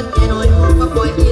เกินแน่นอนของก็ปล่อย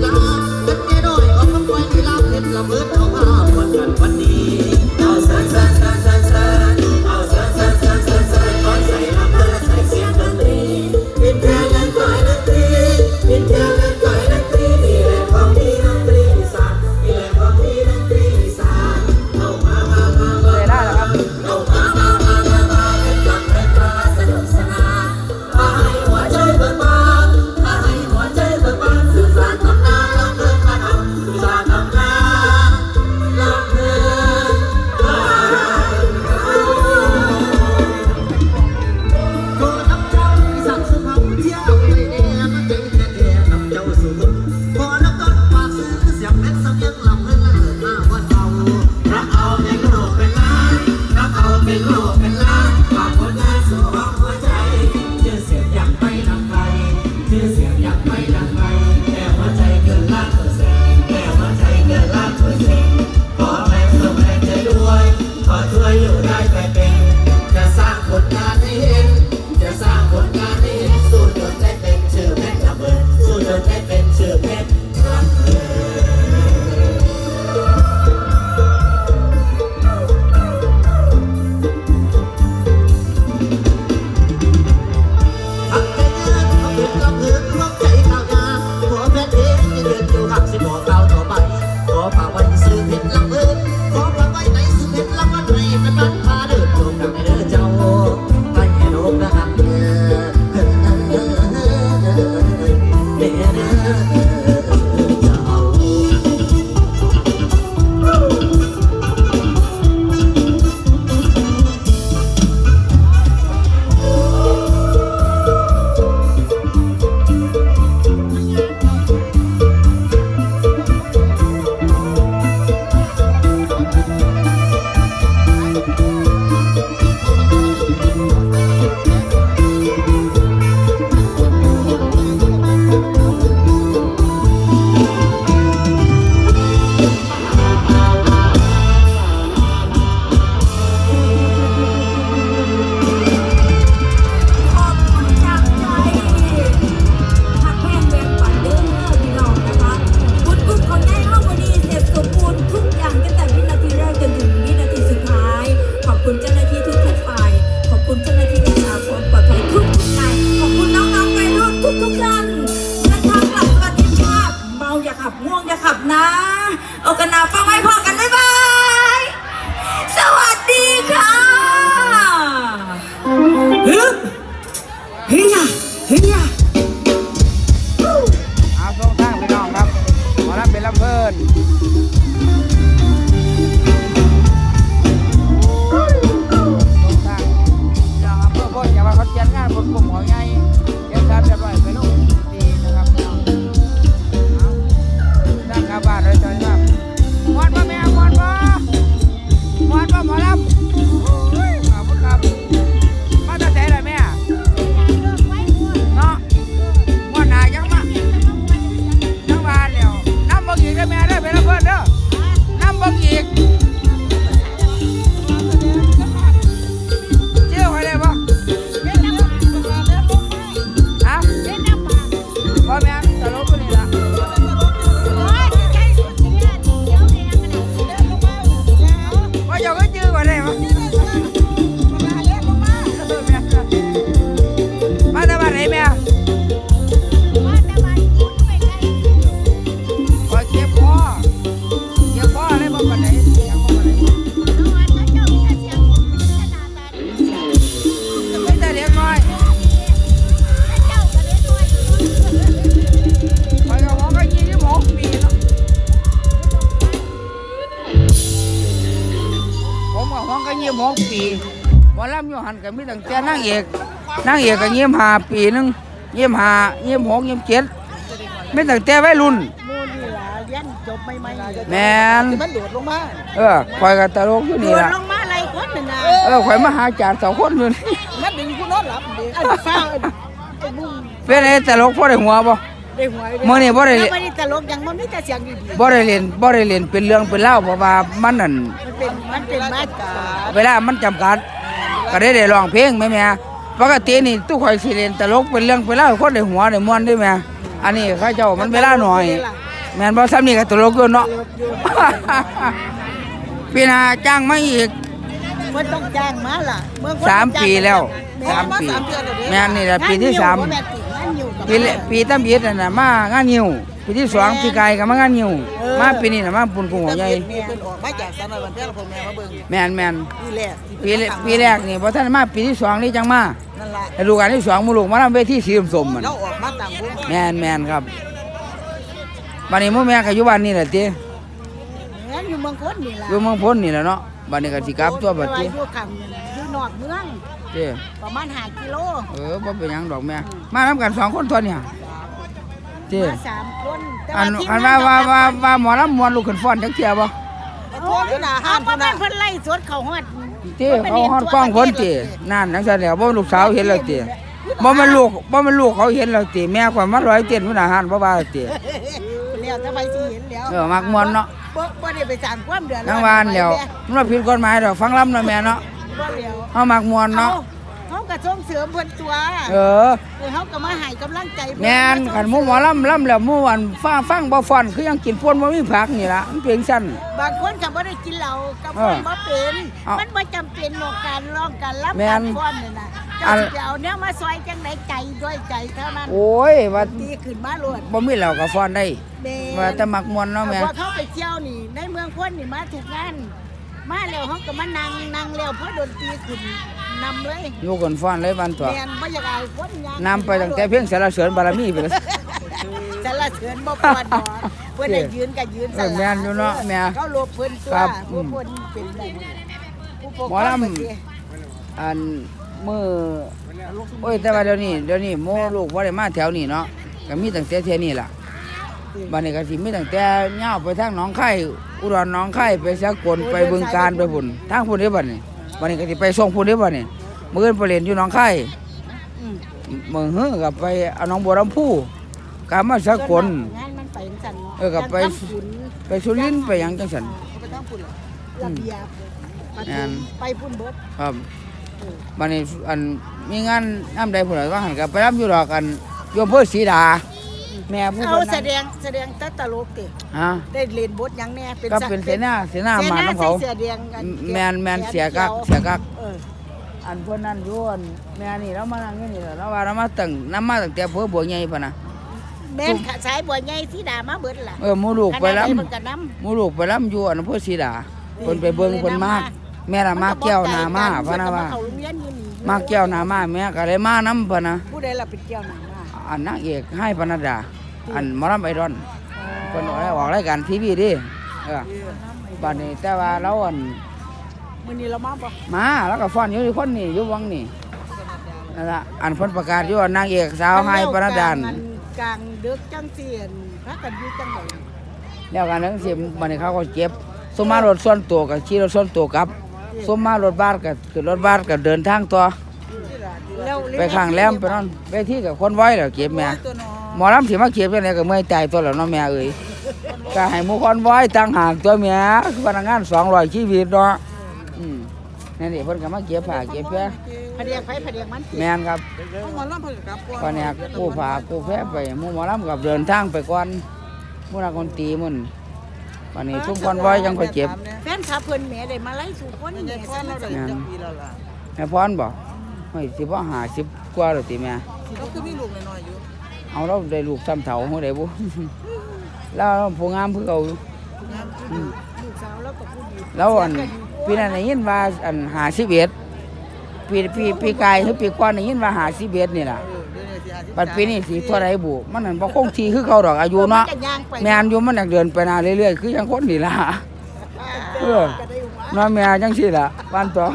エリ。 หกปีวอลล์ยูหันก็มีตั้งแต่นางเอกนางเอกก็ยี่สิหาปีนึงยี่สิห้ายี่สิบหกยี่สิบเจ็ดไม่ตั้งแต่วัยรุ่นแมนมันโดดลงมาเออคอยกับตลกอยู่นี่ละงมาไรคนนึนเออคอยมาหาจานสองคนอยู่นี่มันดึงคุณนอนหลับเด็กอันฟ้าเป็นไอ้ตลกพ่อได้หัวบ่เมื่อนี่บ่ได้เล่นบ่ได้เล่นบ่ได้เล่นเป็นเรื่องเป็นเล่าเพราะว่ามันนั่น เป็นมันเป็นมาตรเวลามันจำกัด ก็ได้ได้ร้องเพลงไหมแม่ปกตินี่ตู้คอยสิเล่นตลกเป็นเรื่องเวลาคนในหัวในม่วนได้ไหมอันนี้เข้าเจ้ามันเวลาหน่อย แม่นบ่ซ้ำนี่ก็ตลกอยู่เนาะ พี่นาจ้างมาอีก มันต้องจ้างมาล่ะเมือสามปีแล้วสามปีแม่นนี่แหละปีที่สามปีปีตั้มเย็ดนั่นะมางานยิว ปีที่สองปีไก่ก็มางานยิวมาปีนี้น่ะมาปุ่นกุ้งหัวใหญ่แม่เพิ่นออกมาจากสนวันเพื่อนผมแม่มาเบิ่งแม่นแม่นปีแรกปีแรกปีแรกนี่บ่ทันมาปีที่สองนี่จังมานั่นล่ะฤดูกาลที่สองหมู่ลูกมาทำเวทีสีสมๆมันเราออกมาต่างวงแม่นแม่นครับบัดนี้หมู่แม่ก็อยู่บ้านนี่แหละติงั้นอยู่เมืองพ้นนี่ล่ะอยู่เมืองพ้นนี่แหละเนาะบัดนี้ก็สิกลับตัวบัดติอยู่ข้างอยู่นอกเมือง ติประมาณ5กิโลเออบ่เป็นหยังดอกแม่มานํกันสองคนเท่า นี้ติมาสามคนแต่อันทีมอันงว่าว่าว่าว่าหมอลำมวนลูกขึ้นฟ้อนจักเที่ยบ่โอ้ยน่ะห้ามเพิ่นเพิ่นไล่สวนเขาฮอดติเขาฮอดกล้องคนตินั่นจังซั่นแล้วบ่ลูกสาวเห็นแล้วติบ่แม่นลูกบ่แม่นลูกเขาเห็นแล้วติแม่ข่อยมาร้อยเต้นพุ่นอาหารบ่ว่าติแล้วจะไปสิเห็นแล้วเออมักม่วนเนาะบ่บ่ได้ไปสร้างความเดือดร้นางอนวานแล้วมันบ่ผิดกฎหมายดอกฟังลำเนาะแม่เนาะบ่แล้วเฮามักม่วนเนาะ เนาะเขาก็ส่งเสริมเพิ่นตัวเออเออเขาก็มาให้กำลังใจเพิ่แม่นคันหมู่หมอลำลำแล้วหมู่วันฟังฟังบ่ฟ้อนคือยังกินป่นบ่มีผักนี่ล่ะมันเป็นซั่น บางคนก็บ่ได้กินเหล้ากับเอฟ้ออนบ่เป็น เอามัมันบ่จำเป็นหรอกการร้องการรับแม่การนฟ้อนนี่น่ะอัเจ้านสิไปเอาแนวมาซอยจังไดใจด้วยใจเท่านั้นโอ้ยว่าดีขึ้นมาโลดบ่มีเหล้าก็ฟ้อนได้ แม่น ว่าแต่มักม่วนเนาะแม่พอเขาไปเที่ยวนี่ในเมืองพ้นนี่มาถูกงาน มาแล้วเขาก็มานั่งนั่งแล้วเพราะดนตรีขึ้น นำเลยอยู่กันฟ้อนเลยวันตัวแม่นบ่อยากเอาคนยางนำไปตั้งแต่เพียงสารเสริญบารมีไปเลยสารเสริญบ่พอดหรอกเพิ่นได้ยืนก็ยืนเออแม่นอยู่เนาะแม่เขาลบเพิ่นตัวครับผู้เพิ่นเป็นผู้ปกหมอลำอันมือโอ้ยแต่ว่าเดี๋ยวนี้เดี๋ยวนี้หมู่ลูกบ่ได้มาแถวนี้เนาะก็มีตั้งแต่เที่ยนี้ล่ะบัดนี้ก็สิมีตั้งแต่ยาวไปทางหนองไข่อุดรหนองไข่ไปสกลไปบึงการไปพุ่นทางพุ่นเด้บัดนี้บั ดนี้ก็สิไปส่งพุ่นเด้บัดนี้มื้ออื่นไปเล่นอยู่หนองไข่อืมมื้อฮื้อก็ไปเอาหนองบัวลำพูกลับมาสกล งานมันไปจังซั่นเนาะเออก็ไปทำบุญไปสุรินทร์ไปหยังจังซั่น ไปทำบุญระเบียบปฏิงาน ไปพุ่นเบิดครับบัดนี้อันมีงานน้ำใดพุ่นล่ะว่าหันก็ไปรับอยู่ดอกกันโยมเพิ่นศรีดา แม่ผู้เอาเพิ่นแสนั่นดงแสดงแต่ตลกติฮะ ได้เล่นบทหยังแน่เป็นก็สักเป็นเสนาเสนามาน้ำเขา เสียแดงกันแมนแมนเสียกักเสียกัก เอออันเพิ่นนั่นอยู่อันแม่นี่เรามานั่งอยู่นี่แหละเราว่าเรามาตั้งน้ำมาตั้งแต่เพื่อบัวใหญ่พะนะแม่นขาสายบัวใหญ่สีดามาเบิดล่ะเออหมู่ลูกไปลํคณะใดเพิ่นก็นำหมู่ลูกไปลํอยู่อันอำเภอศรีดาเพิ่นไปเบิ่งเพิ่นมาก แม่ละมาแก้วหนามาพะนะว่าเพิ่ก็เข้โรงเรียนอยู่นี่มาแก้วหนามาแม่ก็เลยมานํพะนะผู้ใดล่ะเป็นแก้วหนามา อันนางเอกให้ปนัดดา อันหมอลำไอรอนเพิ่นออกออกรายการทีวีดิเออบัดนี้แต่ว่าเราอันมื้อนี้เรามาบ่มาแล้วก็ฟ้อนอยู่ที่คนนี่อยู่วังนี่นั่นละอันเพ้นประกาศอยู่ว่านางเอกสาวไฮปนัดดานกลางกลางดึกจังซี่อั่นพากันอยู่จังไดแล้วกันทั้งสิบันนี้เขาก็เก็บสมมารถส่วนตัวกับขี่รถส่วนตัวกลับสมมารถบัสกับคือรถบัสกับเดินทางต่อแล้ว ไปข้างแหลมไปนั่นไปที่กับคนไว้แล้วเก็บแม่ตัวน้อหมอลำสิมาเก็บจังไดก็เมื่อยใจตัวแล้วเนาะแม่เอ้ยก็ให้หมู่คนไว้ตั้งห่างตัวแม่พนักงาน200ชีวิตเนาะอืมนั่นนี่เพิ่นก็มาเก็บผ้าเก็บแพรพะเดียกไผพะเดียกมันแม่นครับต้องมาล่ำเพิ่นกลับก่อนก็เนี่ยกู้ผ้ากู้แพรไปหมู่หมอลำกับเดินทางไปก่อนหมู่นักดนตรีมุ่นวันนี้ทุกคนไว้ยังค่อยเก็บแฟนคลับเพิ่นแหม่ได้มาไล่สู่คนแหม่ซะแล้วได้งานจักปีแล้วล่ะแม่พรบ่เฮ้ยสิบ่หาสิบกว่าแล้วติแม่ก็คือมีลูกน้อยๆอยู่เอาเราได้ลูกซ้ำเฒ่าฮู้ได้บ่แล้วผู้งามคือเก่าอยู่งามคือลูกสาวแล้วก็ผู้ดีแล้วอันปีนั้นได้ยินว่าอัน51ปีปีปีกายหรือปีก่อนได้ยินว่า51นี่ล่ะเออเดี๋ยวนี้สิอาทิตย์ปัดปีนี้สิเท่าใดบุมันนั่นบ่คงที่คือเขาดอกอายุเนาะมัก็ย่างไปแม่นอยู่มันอยากเดินไปหน้าเรื่อยๆคือจังคนนี่ล่ะ เออก็ได้ว่าน้อยแม่จังซี่ล่ะวันต่อ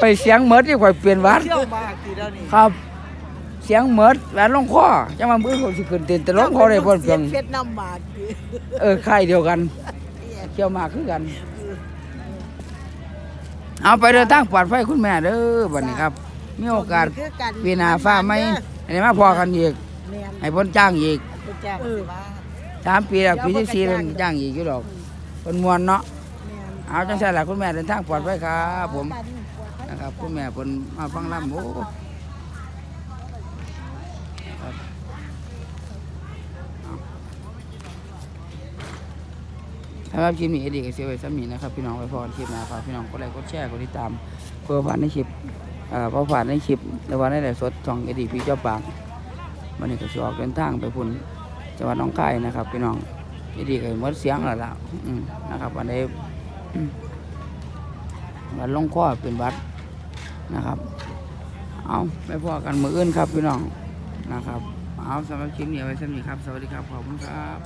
ไปเสียงเหมิดที่ข่อยเปลี่ยนวัด เที่ยวมากทีแล้วนี่ครับ เสียงเหมิดแหวนลงคอจังว่ามือเขาสิขึ้นเต้นแต่ลงคอได้บ่เพียงเฟซน้ำบาดดิเออค่ายเดียวกันเกี่ยวมากคือกัน เอาไปเดินทางปลอดภัยคุณแม่เด้อบัดนี้ครับ มีโอกาสคือกันปีหน้าฟ้าไหมอันนี้มาพอกันอีกแม่นให้พ้นจ้างอีกไปแจ้งสิว่าสามปีแล้วปีที่สี่แล้วจ้างอีกอยู่ดอกคนมวนเนาะแม่นเอาจังซั่นล่ะคุณแม่เดินทางปลอดภัยครับ ผม กันปวด นะครับผู้แม่คนมาฟังลำโอ้ครัำหรับคลิปนี้อดีกับเซลล์สามีนะครับ พี่น้องไปพรคลิปนะรับพี่น้องก็ไลค์กดแชร์กดติดตามเพื่อผ่านในคลิปเพื่อผ่านในคลิปในวันได้หลายสดของเอดีพี่เจ้าปากวันนี้ก็จะออกเดินทางไปพุ่นจังหวัดน้องคายนะครับ พี่น้องเอดีกับมดเสียงแล้วล่ะนะครับวันนี้วันลงข้อเป็นวัด นะครับ เอาไปพอกันมืออื่นครับพี่น้องนะครับ เอาสำหรับคลิปนี้ไว้สำหรับนี้ครับ สวัสดีครับ ขอบคุณครับ